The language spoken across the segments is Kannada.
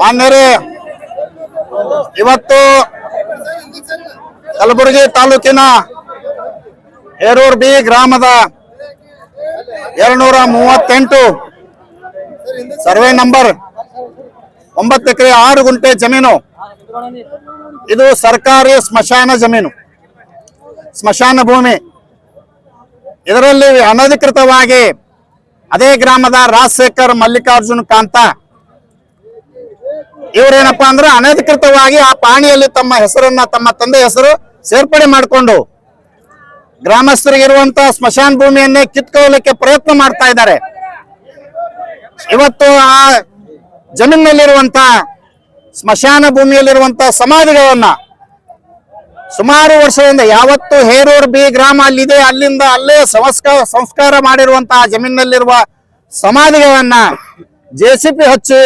ಮಾನ್ಯರೇ ಇವತ್ತು ಕಲಬುರಗಿ ತಾಲೂಕಿನ ಹೇರೂರ್ ಬಿ ಗ್ರಾಮದ ಎರಡ್ನೂರ ಮೂವತ್ತೆಂಟು ಸರ್ವೆ ನಂಬರ್ ಒಂಬತ್ತು ಎಕರೆ ಆರು ಗುಂಟೆ ಜಮೀನು. ಇದು ಸರ್ಕಾರಿ ಸ್ಮಶಾನ ಜಮೀನು. ಸ್ಮಶಾನ ಭೂಮಿ. ಇದರಲ್ಲಿ ಅನಧಿಕೃತವಾಗಿ ಅದೇ ಗ್ರಾಮದ ರಾಜಶೇಖರ್ ಮಲ್ಲಿಕಾರ್ಜುನ್ ಕಾಂತ ಇವರೇನಪ್ಪಾ ಅಂದ್ರೆ ಅನಧಿಕೃತವಾಗಿ ಆ ಪಾಣಿಯಲ್ಲಿ ತಮ್ಮ ಹೆಸರನ್ನ, ತಮ್ಮ ತಂದೆ ಹೆಸರು ಸೇರ್ಪಡೆ ಮಾಡಿಕೊಂಡು ಗ್ರಾಮಸ್ಥರಿಗಿರುವಂತಹ ಸ್ಮಶಾನ ಭೂಮಿಯನ್ನೇ ಕಿತ್ಕೊಳ್ಳಲಿಕ್ಕೆ ಪ್ರಯತ್ನ ಮಾಡ್ತಾ ಇದ್ದಾರೆ. ಇವತ್ತು ಆ ಜಮೀನಲ್ಲಿರುವಂತಹ ಸ್ಮಶಾನ ಭೂಮಿಯಲ್ಲಿರುವಂತಹ ಸಮಾಧಿಗಳನ್ನ ಸುಮಾರು ವರ್ಷದಿಂದ ಯಾವತ್ತು ಹೇರೂರ್ ಬಿ ಗ್ರಾಮ ಅಲ್ಲಿದೆ, ಅಲ್ಲಿಂದ ಅಲ್ಲೇ ಸಂಸ್ಕಾರ ಸಂಸ್ಕಾರ ಮಾಡಿರುವಂತಹ ಜಮೀನಿನಲ್ಲಿರುವ ಸಮಾಧಿಗಳನ್ನ ಜೆ ಸಿ ಪಿ ಹಚ್ಚಿ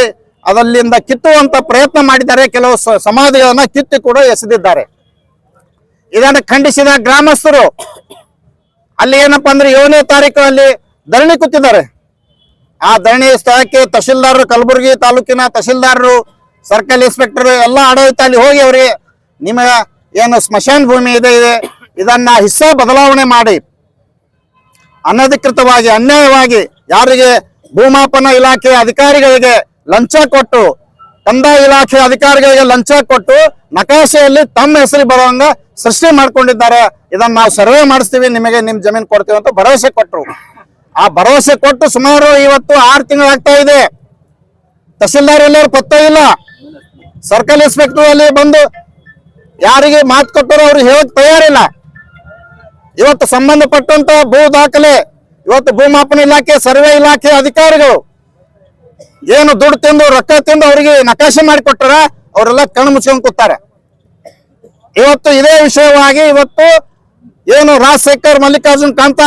ಅದಲ್ಲಿಂದ ಕಿತ್ತುವಂತ ಪ್ರಯತ್ನ ಮಾಡಿದ್ದಾರೆ. ಕೆಲವು ಸಮಾಧಿಗಳನ್ನ ಕಿತ್ತು ಕೂಡ ಎಸೆದಿದ್ದಾರೆ. ಇದನ್ನು ಖಂಡಿಸಿದ ಗ್ರಾಮಸ್ಥರು, ಅಲ್ಲಿ ಏನಪ್ಪಾ ಅಂದ್ರೆ ಏಳನೇ ತಾರೀಕು ಅಲ್ಲಿ ಧರಣಿ ಕೂತಿದ್ದಾರೆ. ಆ ಧರಣಿ ಸ್ಥಳಕ್ಕೆ ತಹಶೀಲ್ದಾರರು, ಕಲಬುರಗಿ ತಾಲೂಕಿನ ತಹಶೀಲ್ದಾರರು, ಸರ್ಕಲ್ ಇನ್ಸ್ಪೆಕ್ಟರ್, ಎಲ್ಲ ಆಡಳಿತ ಅಲ್ಲಿ ಹೋಗಿ ಅವರಿಗೆ ನಿಮ್ಮ ಏನು ಸ್ಮಶಾನ ಭೂಮಿ ಇದೆ ಇದೆ, ಇದನ್ನ ಹಿಸ್ಸೆ ಬದಲಾವಣೆ ಮಾಡಿ, ಅನಧಿಕೃತವಾಗಿ, ಅನ್ಯಾಯವಾಗಿ ಯಾರಿಗೆ ಭೂಮಾಪನ ಇಲಾಖೆ ಅಧಿಕಾರಿಗಳಿಗೆ ಲಂಚ ಕೊಟ್ಟು, ಕಂದಾಯ ಇಲಾಖೆ ಅಧಿಕಾರಿಗಳಿಗೆ ಲಂಚ ಕೊಟ್ಟು ನಕಾಶೆಯಲ್ಲಿ ತಮ್ಮ ಹೆಸರು ಬರುವಂಗ ಸೃಷ್ಟಿ ಮಾಡ್ಕೊಂಡಿದ್ದಾರೆ. ಇದನ್ನ ನಾವು ಸರ್ವೆ ಮಾಡಿಸ್ತೀವಿ, ನಿಮಗೆ ನಿಮ್ ಜಮೀನು ಕೊಡ್ತೀವಿ ಅಂತ ಭರವಸೆ ಕೊಟ್ಟರು ಆ ಭರವಸೆ ಕೊಟ್ಟು ಸುಮಾರು ಇವತ್ತು ಆರು ತಿಂಗಳಾಗ್ತಾ ಇದೆ. ತಹಸೀಲ್ದಾರ್ ಎಲ್ಲರೂ ಪತ್ತೆ ಇಲ್ಲ. ಸರ್ಕಲ್ ಇನ್ಸ್ಪೆಕ್ಟರ್ ಅಲ್ಲಿ ಬಂದು ಯಾರಿಗೆ ಮಾತು ಕೊಟ್ಟರು ಅವ್ರಿಗೆ ಹೇಳಕ್ ತಯಾರಿಲ್ಲ. ಇವತ್ತು ಸಂಬಂಧಪಟ್ಟಂತ ಭೂ ದಾಖಲೆ, ಇವತ್ತು ಭೂಮಾಪನ ಇಲಾಖೆ, ಸರ್ವೆ ಇಲಾಖೆ ಅಧಿಕಾರಿಗಳು ಏನು ದುಡ್ಡು ತಿಂದು, ರೊಕ್ಕ ತಿಂದು ಅವರಿಗೆ ನಕಾಶೆ ಮಾಡಿಕೊಟ್ಟಾರ ಅವರೆಲ್ಲ ಕಣ್ಣು ಮುಚ್ಕೊಂಡ್ ಕೂತಾರೆ. ಇವತ್ತು ಇದೇ ವಿಷಯವಾಗಿ ಇವತ್ತು ಏನು ರಾಜಶೇಖರ್ ಮಲ್ಲಿಕಾರ್ಜುನ್ ಕಾಂತ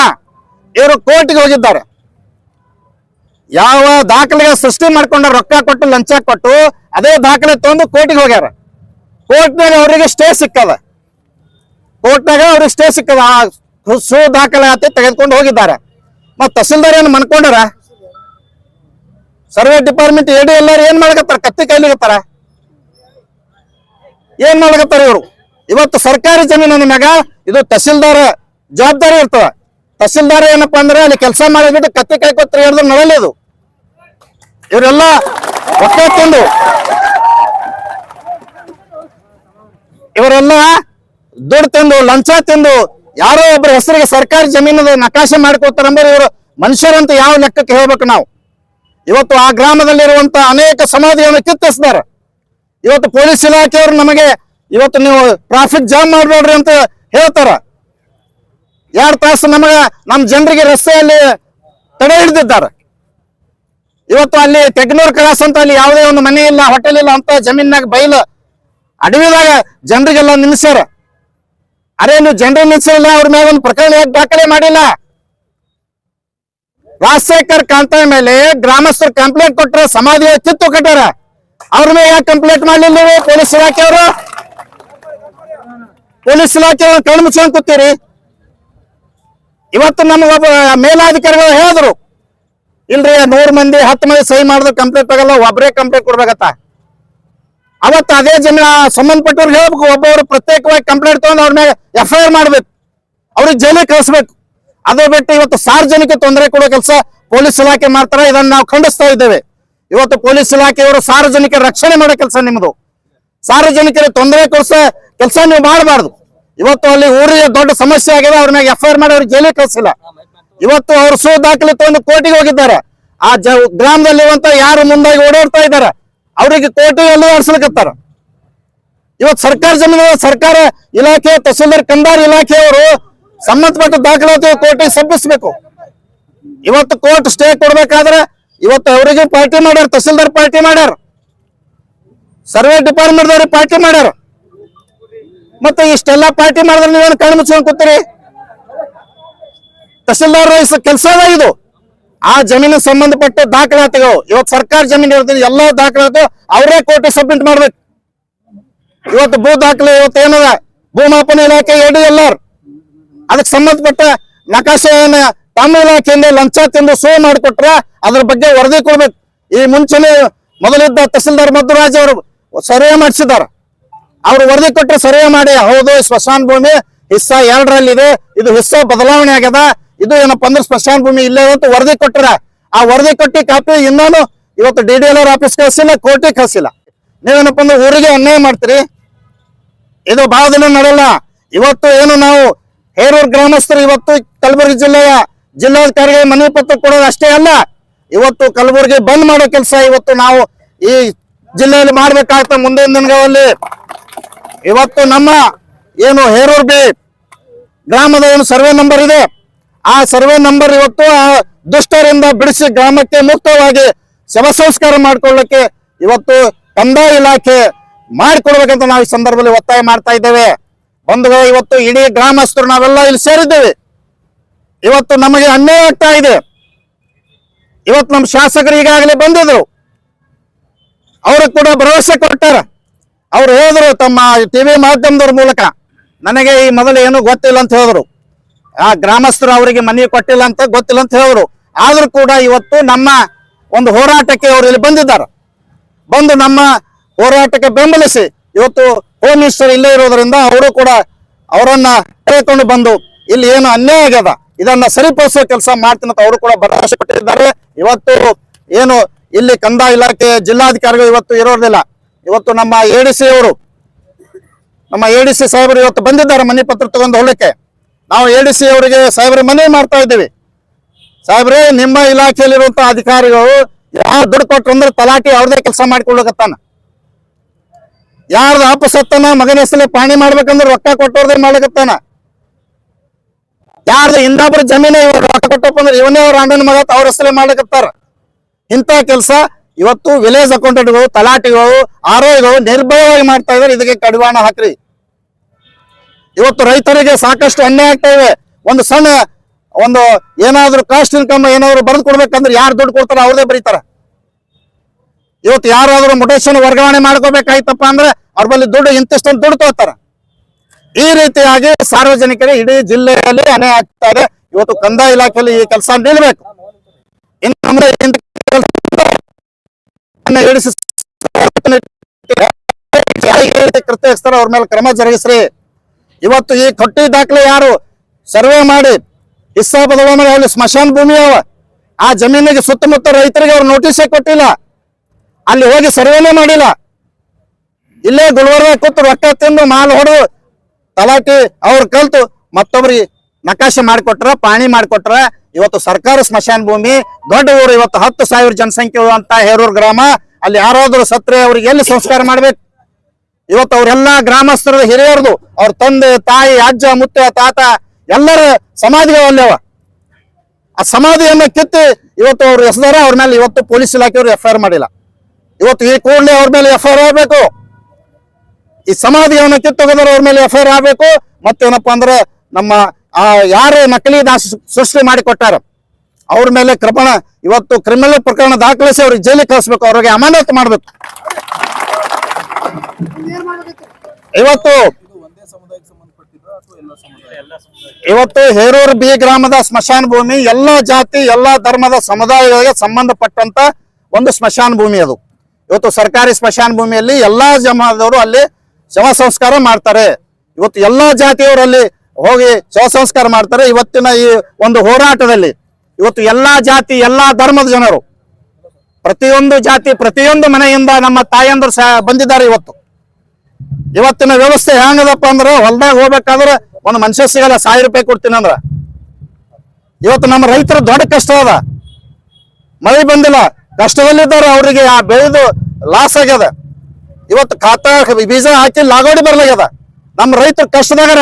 ಇವರು ಕೋರ್ಟ್ಗೆ ಹೋಗಿದ್ದಾರೆ. ಯಾವ ದಾಖಲೆಗೆ ಸೃಷ್ಟಿ ಮಾಡ್ಕೊಂಡ ರೊಕ್ಕ ಕೊಟ್ಟು, ಲಂಚ ಕೊಟ್ಟು ಅದೇ ದಾಖಲೆ ತಂದು ಕೋರ್ಟಿಗೆ ಹೋಗ್ಯಾರ. ಕೋರ್ಟ್ನಾಗ ಅವರಿಗೆ ಸ್ಟೇ ಸಿಕ್ಕದ. ಕೋರ್ಟ್ನಾಗ ಅವ್ರಿಗೆ ಸ್ಟೇ ಸಿಕ್ಕದ. ಆ ಸು ದಾಖಲಾತಿ ತೆಗೆದುಕೊಂಡು ಹೋಗಿದ್ದಾರೆ. ಮತ್ತೆ ತಹಸೀಲ್ದಾರ್ ಏನು ಮನ್ಕೊಂಡಾರ? ಸರ್ವೆ ಡಿಪಾರ್ಟ್ಮೆಂಟ್ ಎಡಿ ಎಲ್ಲಾರು ಏನ್ ಮಾಡ್ಕತ್ತಾರ? ಕತ್ತಿ ಕೈಲಿಗತ್ತಾರ ಏನ್ ಮಾಡ್ಕತ್ತಾರ ಇವರು? ಇವತ್ತು ಸರ್ಕಾರಿ ಜಮೀನಿನ ಮ್ಯಾಗ ಇದು ತಹಸೀಲ್ದಾರ ಜವಾಬ್ದಾರಿ ಇರ್ತದ. ತಹಸೀಲ್ದಾರ್ ಏನಪ್ಪಾ ಅಂದ್ರೆ ಅಲ್ಲಿ ಕೆಲಸ ಮಾಡಿದ್ಬಿಟ್ಟು ಕತ್ತಿ ಕೈ ಕೊತ್ತರ ಹಿಡಿದು ನಡಲೇದು ಇವರೆಲ್ಲ ಒಟ್ಟು ತಿಂದು ಇವರೆಲ್ಲ ದುಡ್ಡು ತಿಂದು, ಲಂಚ ತಿಂದು, ಯಾರೋ ಒಬ್ಬರ ಹೆಸರಿಗೆ ಸರ್ಕಾರಿ ಜಮೀನದ ನಕಾಶೆ ಮಾಡ್ಕೊತಾರಂಬ ಇವರು ಮನುಷ್ಯರಂತ ಯಾವ ಲೆಕ್ಕಕ್ಕೆ ಹೇಳ್ಬೇಕು ನಾವು? ಇವತ್ತು ಆ ಗ್ರಾಮದಲ್ಲಿರುವಂತ ಅನೇಕ ಸಮಾಧಿಗಳನ್ನು ಕಿತ್ತಿಸಿದ್ದಾರೆ ಇವತ್ತು ಪೊಲೀಸ್ ಇಲಾಖೆಯವರು ನಮಗೆ ಇವತ್ತು ನೀವು ಟ್ರಾಫಿಕ್ ಜಾಮ್ ಮಾಡಬೇಡ್ರಿ ಅಂತ ಹೇಳ್ತಾರ. ಎರಡು ತಾಸು ನಮಗೆ ನಮ್ಮ ಜನರಿಗೆ ರಸ್ತೆಯಲ್ಲಿ ತಡೆ ಹಿಡಿದಿದ್ದಾರೆ. ಇವತ್ತು ಅಲ್ಲಿ ತೆಗ್ನೂರ್ ಕಲಾಸ್ ಅಂತ ಅಲ್ಲಿ ಯಾವುದೇ ಒಂದು ಮನೆ ಇಲ್ಲ ಹೋಟೆಲ್ ಇಲ್ಲ, ಅಂತ ಜಮೀನಾಗ ಬೈಲು ಅಡವಿದಾಗ ಜನರಿಗೆಲ್ಲ ನಿಲ್ಲಿಸ್ಯಾರ ಅರೆ ನೀವು ಜನರು ನಿಲ್ಸಿಲ್ಲ ಅವ್ರ ಮೇಲೆ ಒಂದು ಪ್ರಕರಣ ದಾಖಲೆ ಮಾಡಿಲ್ಲ? ರಾಜಶೇಖರ್ ಕಾಂತ ಮೇಲೆ ಗ್ರಾಮಸ್ಥರು ಕಂಪ್ಲೇಂಟ್ ಕೊಟ್ಟರೆ ಸಮಾಧಿ ಕಿತ್ತು ಕಟ್ಟಾರ ಅವ್ರ ಮೇಲೆ ಯಾಕೆ ಕಂಪ್ಲೇಂಟ್ ಮಾಡ್ಲಿಲ್ಲ ಪೊಲೀಸ್ ಇಲಾಖೆಯವರು? ಪೊಲೀಸ್ ಇಲಾಖೆಯವರು ಕಣ್ಣು ಮುಚ್ಕೊಂಡು ಕೂತೀರಿ. ಇವತ್ತು ನಮ್ಗೆ ಒಬ್ಬ ಮೇಲಾಧಿಕಾರಿಗಳು ಹೇಳಿದ್ರು. ಇಲ್ರಿ, ನೂರ್ ಮಂದಿ, ಹತ್ತು ಮಂದಿ ಸಹಿ ಮಾಡಿದ್ರೆ ಕಂಪ್ಲೇಂಟ್ ಆಗಲ್ಲ ಒಬ್ಬರೇ ಕಂಪ್ಲೇಂಟ್ ಕೊಡ್ಬೇಕತ್ತ ಅವತ್ತು ಅದೇ ಜನ ಸಂಬಂಧಪಟ್ಟವ್ರು ಹೇಳ್ಬೇಕು, ಒಬ್ಬೊಬ್ರು ಪ್ರತ್ಯೇಕವಾಗಿ ಕಂಪ್ಲೇಂಟ್ ತಗೊಂಡು ಅವ್ರ ಮೇಲೆ ಎಫ್ ಐ ಆರ್ ಮಾಡ್ಬೇಕು. ಅವ್ರಿಗೆ ಜೈಲಿಗೆ ಕಳಿಸ್ಬೇಕು. ಅದು ಬಿಟ್ಟು ಇವತ್ತು ಸಾರ್ವಜನಿಕ ತೊಂದರೆ ಕೊಡೋ ಕೆಲಸ ಪೊಲೀಸ್ ಇಲಾಖೆ ಮಾಡ್ತಾರೆ. ಇದನ್ನ ನಾವು ಖಂಡಿಸ್ತಾ ಇದ್ದೇವೆ. ಇವತ್ತು ಪೊಲೀಸ್ ಇಲಾಖೆಯವರು ಸಾರ್ವಜನಿಕ ರಕ್ಷಣೆ ಮಾಡೋ ಕೆಲಸ ನಿಮ್ಮದು. ಸಾರ್ವಜನಿಕರ ತೊಂದರೆ ಕೊಡಿಸ ಕೆಲಸ ನೀವು ಮಾಡಬಾರ್ದು. ಇವತ್ತು ಅಲ್ಲಿ ಊರಿಗೆ ದೊಡ್ಡ ಸಮಸ್ಯೆ ಆಗಿದೆ. ಅವ್ರ ಮ್ಯಾಗ ಎಫ್ ಐ ಆರ್ ಮಾಡಿ ಅವ್ರಿಗೆ ಜೈಲಿಗೆ ಕಳಿಸಿಲ್ಲ. ಇವತ್ತು ಅವರು ಸೂ ದಾಖಲೆ ತಗೊಂಡು ಕೋರ್ಟಿಗೆ ಹೋಗಿದ್ದಾರೆ. ಆ ಜ ಗ್ರಾಮದಲ್ಲಿರುವಂತ ಯಾರು ಮುಂದಾಗಿ ಓಡಾಡ್ತಾ ಇದ್ದಾರೆ, ಅವರಿಗೆ ಎಲ್ಲ ಆಡಿಸ್ಲಿಕತ್ತಾರ ಇವತ್ತು ಸರ್ಕಾರ ಜಮೀನು ಸರ್ಕಾರ ಇಲಾಖೆ, ತಹಸೀಲ್ದಾರ್ ಕಂದಾರ್ ಇಲಾಖೆಯವರು ಸಂಬಂಧಪಟ್ಟ ದಾಖಲಾತಿ ಕೋರ್ಟ್ ಸಲ್ಲಿಸಬೇಕು. ಇವತ್ತು ಕೋರ್ಟ್ ಸ್ಟೇ ಕೊಡ್ಬೇಕಾದ್ರೆ ಇವತ್ತು ಅವರಿಗೆ ಪಾರ್ಟಿ ಮಾಡ್ಯಾರ, ತಹಸೀಲ್ದಾರ್ ಪಾರ್ಟಿ ಮಾಡ್ಯಾರ. ಸರ್ವೆ ಡಿಪಾರ್ಟ್ಮೆಂಟ್ ದವ್ರಿಗೆ ಪಾರ್ಟಿ ಮಾಡ್ಯಾರ. ಮತ್ತೆ ಇಷ್ಟೆಲ್ಲ ಪಾರ್ಟಿ ಮಾಡಿದ್ರೆ ನೀವೇನು ಕಣ್ಣು ಮುಚ್ಕೊಂಡ್ ಕೂತೀರಿ? ತಹಸೀಲ್ದಾರ್ ಕೆಲಸ ಇದು. ಆ ಜಮೀನು ಸಂಬಂಧಪಟ್ಟ ದಾಖಲಾತಿಗಳು, ಇವತ್ತು ಸರ್ಕಾರ ಜಮೀನು ಇರ್ತದೆ ಎಲ್ಲ ದಾಖಲಾತಿ ಅವರೇ ಕೋರ್ಟ್ ಸಬ್ಮಿಟ್ ಮಾಡ್ಬೇಕು. ಇವತ್ತು ಭೂ ದಾಖಲೆ ಇವತ್ತು ಏನದ? ಭೂಮಾಪನ ಇಲಾಖೆ ಎಡಿ ಎಲ್ಲಾರ್ ಅದಕ್ಕೆ ಸಂಬಂಧಪಟ್ಟ ನಕಾಶೆಯನ್ನ ತಮ್ಮ ಇಲಾಖೆಯಿಂದ ಲಂಚ ತಿಂದು ಸೋ ಮಾಡಿಕೊಟ್ರ ಅದ್ರ ಬಗ್ಗೆ ವರದಿ ಕೊಡ್ಬೇಕು. ಈ ಮುಂಚೆನೆ ಮೊದಲಿದ್ದ ತಹಸೀಲ್ದಾರ್ ಮಧುರಾಜ್ ಅವರು ಸರ್ವೆ ಮಾಡಿಸಿದ್ದಾರೆ. ಅವ್ರು ವರದಿ ಕೊಟ್ಟರೆ ಸರ್ವೆ ಮಾಡಿ, ಹೌದು, ಸ್ಮಶಾನ ಭೂಮಿ ಹಿಸ್ಸ ಎರಡರಲ್ಲಿದೆ, ಇದು ಹಿಸ್ಸ ಬದಲಾವಣೆ ಆಗ್ಯದ, ಇದು ಏನಪ್ಪ ಅಂದ್ರೆ ಸ್ಮಶಾನ ಭೂಮಿ ಇಲ್ಲೇ ಅಂತ ವರದಿ ಕೊಟ್ಟರ ಆ ವರದಿ ಕೊಟ್ಟಿ ಕಾಪಿ ಇನ್ನೂ ಇವತ್ತು D D L R office ಕಳಿಸಿಲ್ಲ, ಕೋರ್ಟಿಗೆ ಕಳಿಸಿಲ್ಲ. ನೀವೇನಪ್ಪ ಅಂದ್ರೆ ಊರಿಗೆ ಅನ್ಯಾಯ ಮಾಡ್ತೀರಿ? ಇದು ಬಹಳ ದಿನ ನಡೆಯಲ್ಲ. ಇವತ್ತು ಏನು ನಾವು ಹೇರೂರು ಗ್ರಾಮಸ್ಥರು ಇವತ್ತು ಕಲಬುರಗಿ ಜಿಲ್ಲೆಯ ಜಿಲ್ಲಾಧಿಕಾರಿಗೆ ಮನವಿ ಪತ್ರ ಕೊಡೋದು ಅಷ್ಟೇ ಅಲ್ಲ, ಇವತ್ತು ಕಲಬುರಗಿ ಬಂದ್ ಮಾಡೋ ಕೆಲಸ ಇವತ್ತು ನಾವು ಈ ಜಿಲ್ಲೆಯಲ್ಲಿ ಮಾಡ್ಬೇಕಾಗ್ತದೆ ಮುಂದಿನ ದಿನಗಳಲ್ಲಿ. ಇವತ್ತು ನಮ್ಮ ಏನು ಹೇರೂರ್ ಬಿ ಗ್ರಾಮದ ಏನು ಸರ್ವೆ ನಂಬರ್ ಇದೆ. ಆ ಸರ್ವೆ ನಂಬರ್ ಇವತ್ತು ಆ ದುಷ್ಟರಿಂದ ಬಿಡಿಸಿ ಗ್ರಾಮಕ್ಕೆ ಮುಕ್ತವಾಗಿ ಶವ ಸಂಸ್ಕಾರ ಮಾಡಿಕೊಳ್ಳಕ್ಕೆ ಇವತ್ತು ಕಂದಾಯ ಇಲಾಖೆ ಮಾಡಿಕೊಡ್ಬೇಕಂತ ನಾವು ಈ ಸಂದರ್ಭದಲ್ಲಿ ಒತ್ತಾಯ ಮಾಡ್ತಾ ಇದ್ದೇವೆ. ಬಂಧುಗಳು ಇವತ್ತು ಇಡೀ ಗ್ರಾಮಸ್ಥರು ನಾವೆಲ್ಲ ಇಲ್ಲಿ ಸೇರಿದ್ದೇವೆ. ಇವತ್ತು ನಮಗೆ ಅನ್ಯಾಯ ಆಗ್ತಾ ಇದೆ. ಇವತ್ತು ನಮ್ಮ ಶಾಸಕರು ಈಗಾಗಲೇ ಬಂದಿದ್ರು. ಅವರು ಕೂಡ ಭರವಸೆ ಕೊಟ್ಟಾರ. ಅವ್ರು ಹೇಳಿದ್ರು ತಮ್ಮ ಟಿವಿ ಮಾಧ್ಯಮದವ್ರ ಮೂಲಕ, ನನಗೆ ಈ ಮೊದಲು ಏನು ಗೊತ್ತಿಲ್ಲ ಅಂತ ಹೇಳಿದ್ರು. ಆ ಗ್ರಾಮಸ್ಥರು ಅವರಿಗೆ ಮನೆ ಕೊಟ್ಟಿಲ್ಲ ಅಂತ ಗೊತ್ತಿಲ್ಲ ಅಂತ ಹೇಳಿದ್ರು. ಆದ್ರೂ ಕೂಡ ಇವತ್ತು ನಮ್ಮ ಒಂದು ಹೋರಾಟಕ್ಕೆ ಅವರು ಇಲ್ಲಿ ಬಂದಿದ್ದಾರೆ. ಬಂದು ನಮ್ಮ ಹೋರಾಟಕ್ಕೆ ಬೆಂಬಲಿಸಿ ಇವತ್ತು ಹೋಮ್ ಮಿನಿಸ್ಟರ್ ಇಲ್ಲೇ ಇರೋದ್ರಿಂದ ಅವರು ಕೂಡ ಅವರನ್ನ ಕರೆಕೊಂಡು ಬಂದು ಇಲ್ಲಿ ಏನು ಅನ್ಯಾಯ ಆಗ್ಯದ, ಇದನ್ನ ಸರಿಪಡಿಸೋ ಕೆಲಸ ಮಾಡ್ತೀನಿ ಅಂತ ಅವರು ಕೂಡ ಭರವಸೆ ಕೊಟ್ಟಿದ್ದಾರೆ. ಇವತ್ತು ಏನು ಇಲ್ಲಿ ಕಂದಾಯ ಇಲಾಖೆ ಜಿಲ್ಲಾಧಿಕಾರಿಗಳು ಇವತ್ತು ಇರೋದಿಲ್ಲ. ಇವತ್ತು ನಮ್ಮ ಎ ಡಿ ಸಿ ಅವರು, ನಮ್ಮ ಎ ಡಿ ಸಿ ಸಾಹೇಬರು ಇವತ್ತು ಬಂದಿದ್ದಾರೆ, ಮನೆ ಪತ್ರ ತಗೊಂಡು ಹೋಗ್ಲಿಕ್ಕೆ. ನಾವು ಎ ಡಿ ಸಿ ಅವರಿಗೆ ಸಾಹೇಬರ ಮನವಿ ಮಾಡ್ತಾ ಇದ್ದೀವಿ. ಸಾಹೇಬ್ರೆ, ನಿಮ್ಮ ಇಲಾಖೆಯಲ್ಲಿರುವಂತಹ ಅಧಿಕಾರಿಗಳು ಯಾರು ದುಡ್ಡು ಕೊಟ್ಟರು ಅಂದ್ರೆ ತಲಾಟಿ ಅವ್ರದೇ ಕೆಲಸ ಮಾಡ್ಕೊಳ್ಬೇಕತ್ತಾನ ಯಾರ್ದು ಅಪ್ಪ ಸತ್ತನ ಮಗನ ಹೆಸರಲ್ಲಿ ಪಾಣಿ ಮಾಡ್ಬೇಕಂದ್ರೆ ರೊಕ್ಕ ಕೊಟ್ಟವ್ರದೇ ಮಾಡ್ಲಿಕತ್ತಾನ? ಯಾರ್ದ ಇಂದಾಬ್ರ ಜಮೀನೇ ಇವ್ರು ರೊಕ್ಕ ಕೊಟ್ಟಪ್ಪ ಅಂದ್ರೆ ಇವನೇ ಅವ್ರ ಅಣ್ಣನ ಮಗ ಅವ್ರ ಹೆಸರೇ ಮಾಡ್ಲಿಕತ್ತಾರ. ಇಂಥ ಕೆಲಸ ಇವತ್ತು ವಿಲೇಜ್ ಅಕೌಂಟೆಂಟ್ಗಳು ತಲಾಟಿಗಳು ಆರೋಗ್ಯಗಳು ನಿರ್ಭಯವಾಗಿ ಮಾಡ್ತಾ ಇದಾರೆ. ಇದಕ್ಕೆ ಕಡಿವಾಣ ಹಾಕ್ರಿ. ಇವತ್ತು ರೈತರಿಗೆ ಸಾಕಷ್ಟು ಅನ್ಯಾಯ ಆಗ್ತಾ ಇವೆ ಒಂದು ಸಣ್ಣ, ಒಂದು ಏನಾದ್ರೂ ಕಾಸ್ಟ್ ಇನ್ಕಮ್ ಏನಾದ್ರು ಬರೆದು ಕೊಡ್ಬೇಕಂದ್ರೆ ಯಾರು ದುಡ್ಡು ಕೊಡ್ತಾರ ಅವ್ರದೇ ಬರೀತಾರ. ಇವತ್ತು ಯಾರಾದ್ರೂ ಮುಟೇಶನ್ ವರ್ಗಾವಣೆ ಮಾಡ್ಕೋಬೇಕಾಯ್ತಪ್ಪ ಅಂದ್ರೆ ಅವ್ರ ಬಳಿ ದುಡ್ಡು ಇಂತಿಷ್ಟೊಂದು ದುಡ್ಡು ತಗೋತಾರ. ಈ ರೀತಿಯಾಗಿ ಸಾರ್ವಜನಿಕರಿಗೆ ಇಡೀ ಜಿಲ್ಲೆಯಲ್ಲಿ ಅನೆ ಆಗ್ತಾ ಇವತ್ತು ಕಂದಾಯ ಇಲಾಖೆಯಲ್ಲಿ ಈ ಕೆಲಸ ನಿಲ್ಬೇಕು. ಅವ್ರ ಮೇಲೆ ಕ್ರಮ ಜರುಗಿಸ್ರಿ. ಇವತ್ತು ಈ ಕೊಟ್ಟಿ ದಾಖಲೆ ಯಾರು? ಸರ್ವೆ ಮಾಡಿ. ಇಸ್ಸಾ ಬದಲಾವಣೆ ಅಲ್ಲಿ ಸ್ಮಶಾನ ಭೂಮಿ ಅವ. ಆ ಜಮೀನಿಗೆ ಸುತ್ತಮುತ್ತ ರೈತರಿಗೆ ಅವ್ರು ನೋಟಿಸೇ ಕೊಟ್ಟಿಲ್ಲ. ಅಲ್ಲಿ ಹೋಗಿ ಸರ್ವೇನೇ ಮಾಡಿಲ್ಲ. ಇಲ್ಲೇ ಗುಲ್ಬರ್ಗ ಕೂತು ರೊಕ್ಕ ತಿಂದು ಮಾಲ್ ಹೊಡೆದು ತಲಾಟಿ ಅವ್ರು ಕಲ್ತು, ಮತ್ತೊಬ್ರಿಗೆ ನಕಾಶೆ ಮಾಡಿಕೊಟ್ರ, ಪಾಣಿ ಮಾಡಿಕೊಟ್ರ. ಇವತ್ತು ಸರ್ಕಾರ ಸ್ಮಶಾನ ಭೂಮಿ, ದೊಡ್ಡ ಊರು, ಇವತ್ತು ಹತ್ತು ಸಾವಿರ ಜನಸಂಖ್ಯೆ ಅಂತ ಹೇರೂರು ಗ್ರಾಮ, ಅಲ್ಲಿ ಯಾರಾದ್ರೂ ಸತ್ರೆ ಅವ್ರಿಗೆ ಎಲ್ಲಿ ಸಂಸ್ಕಾರ ಮಾಡ್ಬೇಕು? ಇವತ್ತು ಅವರೆಲ್ಲ ಗ್ರಾಮಸ್ಥರ, ಹಿರಿಯರದು, ಅವ್ರ ತಂದೆ, ತಾಯಿ, ಅಜ್ಜ, ಮುತ್ತ, ತಾತ, ಎಲ್ಲರ ಸಮಾಧಿಗಳಲ್ಲವ ಆ ಸಮಾಧಿಯನ್ನು ಕಿತ್ತು ಇವತ್ತು ಅವ್ರು ಎಸ್ದಾರ ಅವ್ರ ಮೇಲೆ ಇವತ್ತು ಪೊಲೀಸ್ ಇಲಾಖೆಯವರು ಎಫ್ ಮಾಡಿಲ್ಲ. ಇವತ್ತು ಈ ಕೂಡಲೇ ಅವ್ರ ಮೇಲೆ ಎಫ್ ಐ ಆರ್ ಆಗಬೇಕು. ಈ ಸಮಾಧಿಯವನ್ನ ಕಿತ್ತೋಗೋದ್ರ ಅವ್ರ ಮೇಲೆ ಎಫ್ ಐ ಆರ್ ಆಗಬೇಕು. ಮತ್ತೇನಪ್ಪ ಅಂದ್ರೆ ನಮ್ಮ ಯಾರೇ ನಕಲಿ ದಾಸ ಸೃಷ್ಟಿ ಮಾಡಿಕೊಟ್ಟಾರ ಅವ್ರ ಮೇಲೆ ಕ್ರಮಣ ಇವತ್ತು ಕ್ರಿಮಿನಲ್ ಪ್ರಕರಣ ದಾಖಲಿಸಿ ಅವ್ರಿಗೆ ಜೈಲಿಗೆ ಕಳಿಸ್ಬೇಕು. ಅವ್ರಿಗೆ ಅಮಾನತು ಮಾಡ್ಬೇಕು. ಇವತ್ತು ಇವತ್ತು ಹೇರೂರು ಬಿ ಗ್ರಾಮದ ಸ್ಮಶಾನ ಭೂಮಿ, ಎಲ್ಲಾ ಜಾತಿ, ಎಲ್ಲಾ ಧರ್ಮದ ಸಮುದಾಯಗಳಿಗೆ ಸಂಬಂಧಪಟ್ಟಂತ ಒಂದು ಸ್ಮಶಾನ ಭೂಮಿ ಅದು. ಇವತ್ತು ಸರ್ಕಾರಿ ಸ್ಮಶಾನ ಭೂಮಿಯಲ್ಲಿ ಎಲ್ಲಾ ಜಮಾದವರು ಅಲ್ಲಿ ಶವ ಸಂಸ್ಕಾರ ಮಾಡ್ತಾರೆ. ಇವತ್ತು ಎಲ್ಲಾ ಜಾತಿಯವರು ಅಲ್ಲಿ ಹೋಗಿ ಶವ ಸಂಸ್ಕಾರ ಮಾಡ್ತಾರೆ. ಇವತ್ತಿನ ಈ ಒಂದು ಹೋರಾಟದಲ್ಲಿ ಇವತ್ತು ಎಲ್ಲಾ ಜಾತಿ, ಎಲ್ಲಾ ಧರ್ಮದ ಜನರು ಪ್ರತಿಯೊಂದು ಜಾತಿ, ಪ್ರತಿಯೊಂದು ಮನೆಯಿಂದ ನಮ್ಮ ತಾಯಂದ್ರು ಬಂದಿದ್ದಾರೆ ಇವತ್ತು. ಇವತ್ತಿನ ವ್ಯವಸ್ಥೆ ಹೆಂಗದಪ್ಪ ಅಂದ್ರೆ ಹೊಲ್ದಾಗ ಹೋಗ್ಬೇಕಾದ್ರೆ ಒಂದು ಮನುಷ್ಯ ಸಿಗಲ್ಲ, ಸಾವಿರ ರೂಪಾಯಿ ಕೊಡ್ತೀನಿ ಅಂದ್ರ. ಇವತ್ತು ನಮ್ಮ ರೈತರು ದೊಡ್ಡ ಕಷ್ಟ ಅದ. ಮಳೆ ಬಂದಿಲ್ಲ. ಕಷ್ಟದಲ್ಲಿದ್ದಾರೆ ಅವರಿಗೆ ಆ ಬೆಳೆದು ಲಾಸ್ ಆಗ್ಯದ. ಇವತ್ತು ಖಾತಾ ಬೀಜ ಹಾಕಿ ಲಾಗೋಡಿ ಬರ್ಲಾಗ್ಯದ. ನಮ್ಮ ರೈತರು ಕಷ್ಟದಾಗರ.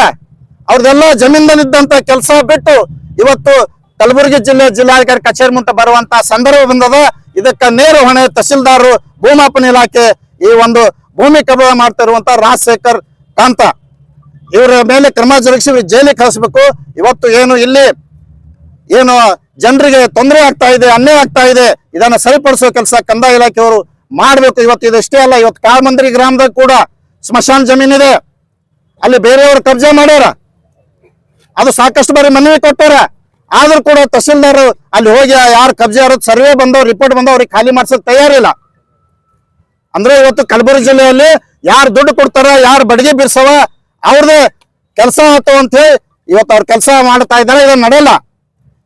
ಅವ್ರದೆಲ್ಲ ಜಮೀನಲ್ಲಿದ್ದಂಥ ಕೆಲಸ ಬಿಟ್ಟು ಇವತ್ತು ಕಲಬುರಗಿ ಜಿಲ್ಲೆ ಜಿಲ್ಲಾಧಿಕಾರಿ ಕಚೇರಿ ಮುಂದೆ ಬರುವಂತ ಸಂದರ್ಭ ಬಂದದ. ಇದಕ್ಕ ನೇರ ಹೊಣೆ ತಹಸೀಲ್ದಾರರು ಭೂಮಾಪನ ಇಲಾಖೆ ಈ ಒಂದು ಭೂಮಿ ಕಬಳ ಮಾಡ್ತಾ ರಾಜಶೇಖರ್ ಕಾಂತ. ಇವರ ಮೇಲೆ ಕ್ರಮ ಜರುಗಿಸಿ ಜೈಲಿಗೆ ಕಳಿಸ್ಬೇಕು. ಇವತ್ತು ಏನು ಇಲ್ಲಿ ಏನು ಜನರಿಗೆ ತೊಂದರೆ ಆಗ್ತಾ ಇದೆ, ಅನ್ಯಾಯ ಆಗ್ತಾ ಇದೆ, ಇದನ್ನ ಸರಿಪಡಿಸೋ ಕೆಲಸ ಕಂದಾಯ ಇಲಾಖೆಯವರು ಮಾಡಬೇಕು. ಇವತ್ತು ಇದಷ್ಟೇ ಅಲ್ಲ, ಇವತ್ತು ಕಾಮಂದ್ರಿ ಗ್ರಾಮದಾಗ ಕೂಡ ಸ್ಮಶಾನ ಜಮೀನಿದೆ ಅಲ್ಲಿ ಬೇರೆಯವರು ಕಬ್ಜಾ ಮಾಡ್ಯಾರ. ಅದು ಸಾಕಷ್ಟು ಬಾರಿ ಮನವಿ ಕೊಟ್ಟಾರ. ಆದ್ರೂ ಕೂಡ ತಹಸೀಲ್ದಾರ್ ಅಲ್ಲಿ ಹೋಗಿ ಯಾರು ಕಬ್ಜೆ ಇರೋದು ಸರ್ವೆ ಬಂದವ್ ರಿಪೋರ್ಟ್ ಬಂದವ್ ಅವ್ರಿಗೆ ಖಾಲಿ ಮಾಡ್ಸಕ್ ತಯಾರಿಲ್ಲ ಅಂದ್ರೆ ಇವತ್ತು ಕಲಬುರಗಿ ಜಿಲ್ಲೆಯಲ್ಲಿ ಯಾರು ದುಡ್ಡು ಕೊಡ್ತಾರ, ಯಾರು ಬಡಿಗೆ ಬಿರ್ಸವ, ಅವ್ರದೇ ಕೆಲಸ ಆಯ್ತು ಅಂತ ಹೇಳಿ ಇವತ್ತು ಅವ್ರ ಕೆಲಸ ಮಾಡ್ತಾ ಇದ್ದಾರೆ ಇದು ನಡೆಯಲ್ಲ.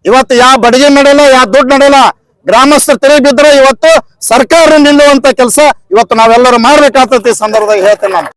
ಇವತ್ತು ಯಾವ ಬಡಿಗೆ ನಡೆಯಲ್ಲ, ಯಾವ ದುಡ್ಡು ನಡೆಯಲ್ಲ, ಗ್ರಾಮಸ್ಥರು ತಿರುಗಿ ಬಿದ್ರೆ ಇವತ್ತು ಸರ್ಕಾರ ನಿಲ್ಲುವಂತ ಕೆಲಸ ಇವತ್ತು ನಾವೆಲ್ಲರೂ ಮಾಡ್ಬೇಕಾಗ್ತದೆ ಈ ಸಂದರ್ಭದಾಗ ಹೇಳ್ತೇನೆ ನಾನು.